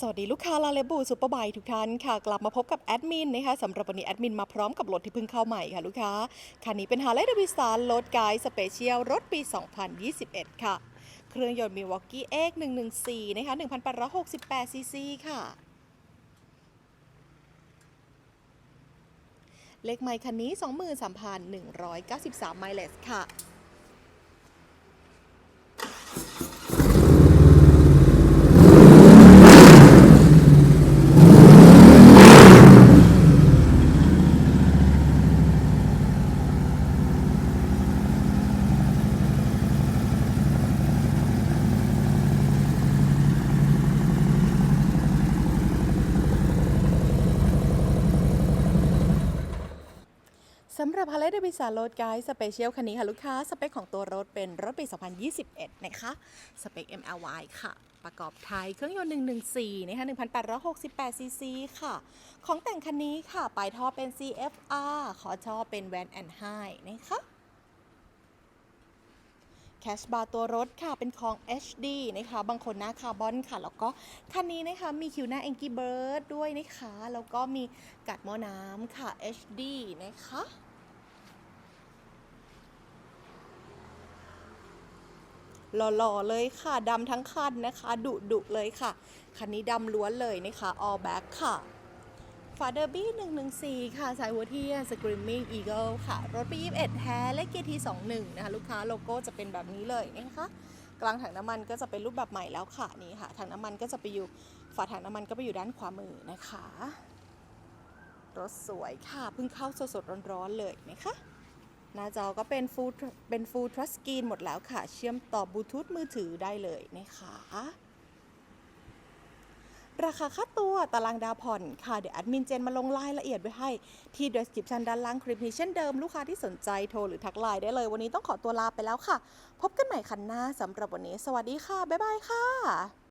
สวัสดีลูกค้าลาเลบูซูเปอร์ไบทุกท่านค่ะ กลับมาพบกับแอดมินนะคะสำหรับวันนี้แอดมินมาพร้อมกับรถที่เพิ่งเข้าใหม่ค่ะลูกค้า คันนี้เป็น Harley Davidson รถไกด์สเปเชียลรถปี 2021 ค่ะ เครื่องยนต์ Milwaukee X 114 นะคะ 1,868ซีซีค่ะ เลขไมค์คันนี้ 23,193 ไมล์เลสค่ะ สำหรับ Harley Davidson Road Guide Special คันนี้ค่ะ ลูกค้า สเปคของตัวรถเป็นรถปี 2021 นะคะ สเปค MLY ค่ะ ประกอบไทยเครื่องยนต์ 114 นะคะ 1,868 ซีซีค่ะ ของแต่งคันนี้ค่ะ ปลายท่อเป็น CFR ขอท่อเป็น Van and High นะคะแคชบาร์ตัวรถค่ะเป็นของ HD นะคะบางคนหน้าคาร์บอนค่ะ แล้วก็คันนี้นะคะมีคิวหน้า Angry Bird ด้วยนะคะ แล้วก็มีกัดหม้อน้ำค่ะ HD นะคะ หล่อๆเลยค่ะดำทั้งคันนะคะดุดุๆเลยค่ะ คันนี้ดำล้วนเลยนะคะ all black ค่ะฟาเดอร์บี้114 ค่ะ สายหัวเทียน Screaming Eagle ค่ะ รถปี21แท้และเกียร์ที21 นะคะ ลูกค้าโลโก้จะเป็นแบบนี้เลยนะคะ กลางถังน้ำมันก็จะเป็นรูปแบบใหม่แล้วค่ะ นี่ค่ะ ถังน้ำมันก็จะไปอยู่ ฝาถังน้ำมันก็ไปอยู่ด้านขวามือนะคะ รถสวยค่ะ เพิ่งเข้าสดๆร้อนๆเลยนะคะ หน้าจอก็เป็นฟูลเป็นฟูลทัสกรีนหมดแล้วค่ะ เชื่อมต่อบลูทูธมือถือได้เลยนะคะราคาค่าตัวตารางดาวผ่อนค่ะ เดี๋ยวแอดมินเจนมาลงรายละเอียดไว้ให้ ที่ description ด้านล่างคลิปนี้เช่นเดิม ลูกค้าที่สนใจโทรหรือทักไลน์ได้เลย วันนี้ต้องขอตัวลาไปแล้วค่ะ พบกันใหม่คันหน้าสำหรับวันนี้ สวัสดีค่ะ บ๊ายบายค่ะ